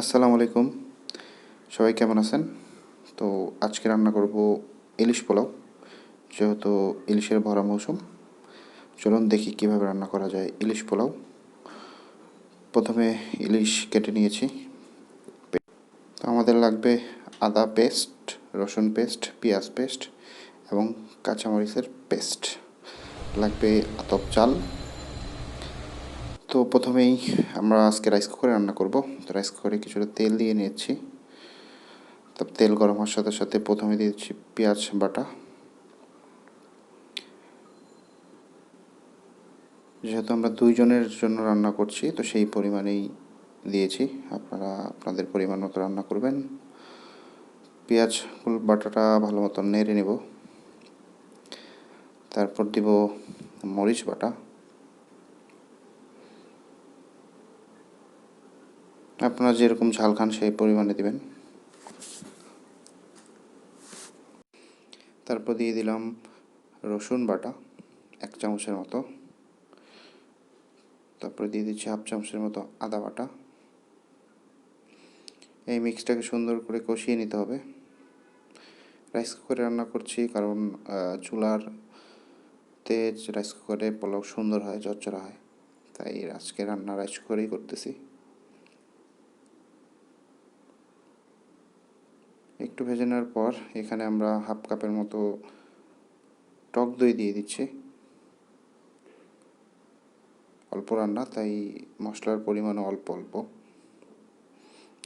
আসসালামু আলাইকুম। সবাই কেমন আছেন? তো আজকে রান্না করব ইলিশ পোলাও, যেহেতু ইলিশের ভরা মৌসুম, চলুন দেখি কীভাবে রান্না করা যায় ইলিশ পোলাও। প্রথমে ইলিশ কেটে নিয়েছি। তো আমাদের লাগবে আদা পেস্ট, রসুন পেস্ট, পেঁয়াজ পেস্ট এবং কাঁচামরিচের পেস্ট। লাগবে আতপ চাল তো প্রথমেই আমরা আজকে রাইস কুকারে রান্না করব। তো রাইস কুকারে কিছুটা তেল দিয়ে নিয়েছি। তো তেল গরম হওয়ার সাথে সাথে প্রথমে দিয়েছি পেঁয়াজ বাটা। যেহেতু আমরা দুইজনের জন্য রান্না করছি, তো সেই পরিমাণেই দিয়েছি। আপনারা আপনাদের পরিমাণ মতো রান্না করবেন। পেঁয়াজ বাটাটা ভালো মতো নেড়ে নেব। তারপর দিব মরিচ বাটা। আপনারা যেরকম ঝাল খান সেই পরিমাণে দিবেন। তারপর দিয়ে দিলাম রসুন বাটা, এক চামচের মতো। তারপরে দিয়ে দিচ্ছি হাফ চামচের মতো আদা বাটা। এই মিক্সটাকে সুন্দর করে কষিয়ে নিতে হবে। রাইস কুকারে রান্না করছি কারণ চুলার তেজ রাইস কুকারে পোলাও সুন্দর হয় চচ্চড়া হয়। তাই আজকে রান্না রাইস কুকারেই করতেছি একটু ভেজে নেওয়ার পর এখানে আমরা হাফ কাপের মতো টক দই দিয়ে দিচ্ছি। অল্প রান্না, তাই মশলার পরিমাণও অল্প অল্প,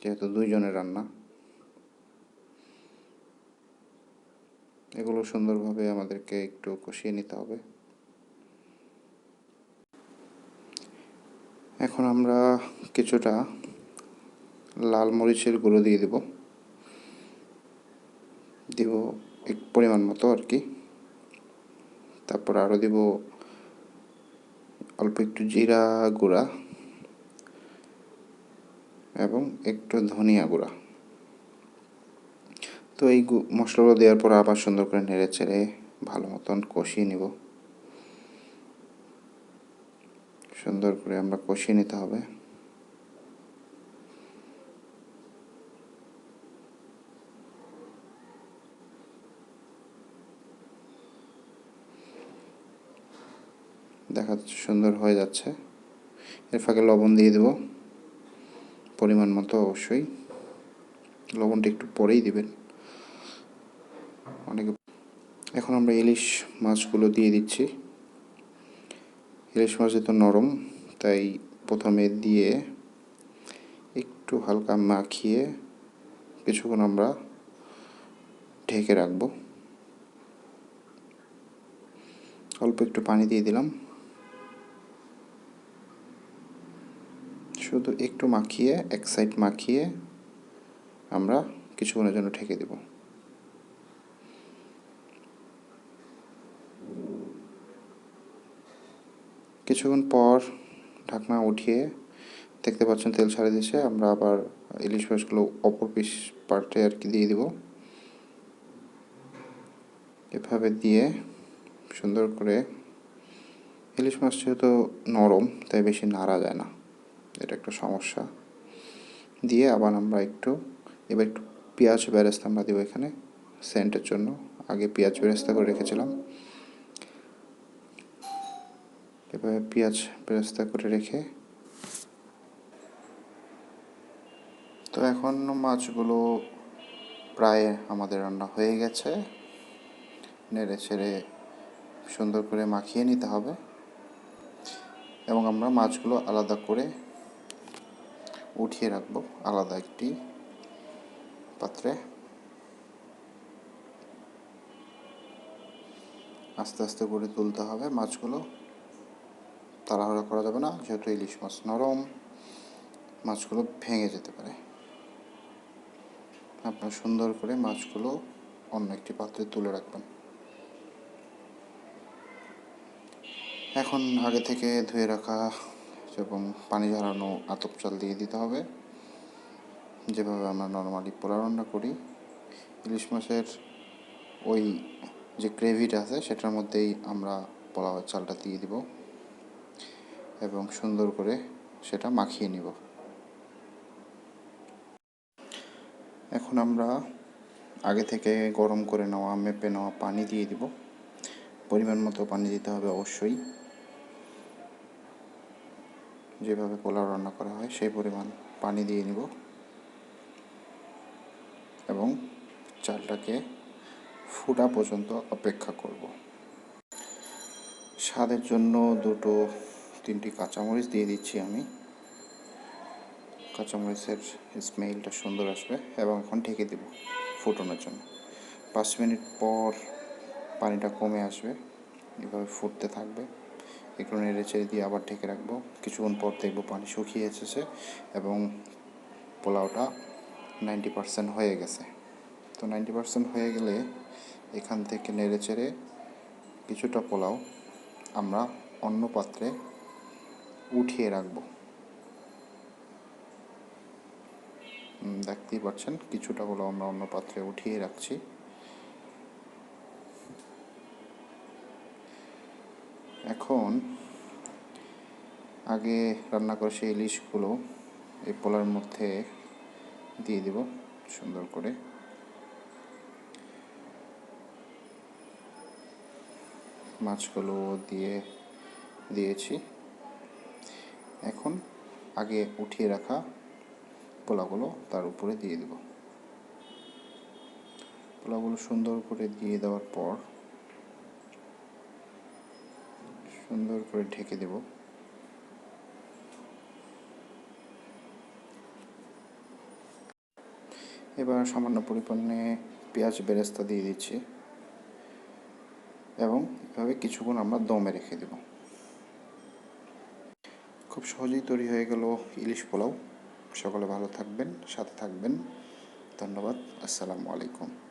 যেহেতু দুইজনের রান্না। এগুলো সুন্দরভাবে আমাদেরকে একটু কষিয়ে নিতে হবে। এখন আমরা কিছুটা লাল মরিচের গুঁড়ো দিয়ে দেবো। দিব এক পরিমাণ মতো আর কি। তারপর আরও দিব অল্প একটু জিরা গুঁড়া এবং একটু ধনিয়া গুঁড়া। তো এই মশলাগুলো দেওয়ার পর আবার সুন্দর করে নেড়ে চেড়ে ভালো মতন কষিয়ে নিব। সুন্দর করে আমরা কষিয়ে নিতে হবে। দেখা সুন্দর হয়ে যাচ্ছে। এর ফাঁকে লবণ দিয়ে দেব। পরিমাণ মতো অবশ্যই। লবণটা একটু পরেই দিবেন। অনেকে এখন আমরা ইলিশ মাছগুলো দিয়ে দিচ্ছি। ইলিশ মাছ যেহেতু নরম, তাই প্রথমে দিয়ে একটু হালকা মাখিয়ে কিছুক্ষণ আমরা ঢেকে রাখব। অল্প একটু পানি দিয়ে দিলাম। শুধু একটু মাখিয়ে, এক সাইড মাখিয়ে আমরা কিছুক্ষণের জন্য ঠেকে দেব। কিছুক্ষণ পর ঢাকনা উঠিয়ে দেখতে পাচ্ছেন তেল ছাড়ে দিয়েছে, আমরা আবার ইলিশ মাছগুলো অপর পিস পার্টে আর কি দিয়ে দিব। এভাবে দিয়ে সুন্দর করে, ইলিশ মাছ যেহেতু নরম, তাই বেশি নাড়া যায় না। এটা একটা সমস্যা। দিয়ে আবার আমরা একটু, এবার একটু পেঁয়াজ বেরেস্তা আমরা দেবো এখানে, সেন্টের জন্য। আগে পেঁয়াজ বেরেস্তা করে রেখেছিলাম। এভাবে পেঁয়াজ বেরেস্তা করে রেখে, তো এখন মাছগুলো প্রায় আমাদের রান্না হয়ে গেছে। নেড়ে ছেড়ে সুন্দর করে মাখিয়ে নিতে হবে। এবং আমরা মাছগুলো আলাদা করে উঠিয়ে রাখব, আলাদা একটি পাত্রে। আস্তে আস্তে করে তুলতে হবে মাছগুলো। তাড়াহুড়া করা যাবে না, যেহেতু ইলিশ মাছ নরম, মাছগুলো ভেঙে যেতে পারে। আপনার সুন্দর করে মাছগুলো অন্য একটি পাত্রে তুলে রাখবেন। এখন আগে থেকে ধুয়ে রাখা এবং পানি ঝরানো আতপ চাল দিয়ে দিতে হবে। যেভাবে আমরা নর্মালি পোলা রান্না করি। ইলিশ মাছের ওই যে গ্রেভিটা আছে, সেটার মধ্যেই আমরা পোলাওয়ের চালটা দিয়ে দিব এবং সুন্দর করে সেটা মাখিয়ে নিব। এখন আমরা আগে থেকে গরম করে নেওয়া, মেপে নেওয়া পানি দিয়ে দিব। পরিমাণ মতো পানি দিতে হবে অবশ্যই। যেভাবে পোলাও রান্না করা হয়, সেই পরিমাণ পানি দিয়ে নিব এবং চালটাকে ফুটা পর্যন্ত অপেক্ষা করব। স্বাদের জন্য দুটো, তিনটি কাঁচামরিচ দিয়ে দিচ্ছি আমি। কাঁচামরিচের স্মেলটা সুন্দর আসবে এবং এখন ঢেকে দেব ফুটানোর জন্য। পাঁচ মিনিট পর পানিটা কমে আসবে, এভাবে ফুটতে থাকবে। একটু নেড়ে চেড়ে দিয়ে আবার ঢেকে রাখব। কিছুক্ষণ পর দেখব পানি শুকিয়ে এসেছে এবং পোলাওটা নাইনটি পারসেন্ট হয়ে গেছে। তো নাইনটি পারসেন্ট হয়ে গেলে এখান থেকে নেড়ে চেড়ে কিছুটা পোলাও আমরা অন্য পাত্রে উঠিয়ে রাখব। দেখতেই পাচ্ছেন, কিছুটা পোলাও আমরা অন্য পাত্রে উঠিয়ে রাখছি। এখন আগে রান্না করা সেই ইলিশগুলো এই পোলার মধ্যে দিয়ে দিব সুন্দর করে। মাছগুলো দিয়ে দিয়েছি। এখন আগে উঠিয়ে রাখা পোলাগুলো তার উপরে দিয়ে দেব। পোলাগুলো সুন্দর করে দিয়ে দেওয়ার পর সুন্দর করে ঢেকে দেব। এবার সামান্য পরিমাণে পেঁয়াজ বেরেস্তা দিয়ে দিচ্ছি এবং এভাবে কিছুক্ষণ আমরা দমে রেখে দেব। খুব সহজেই তৈরি হয়ে গেল ইলিশ পোলাও। সকলে ভালো থাকবেন, সাথে থাকবেন। ধন্যবাদ। আসসালামু আলাইকুম।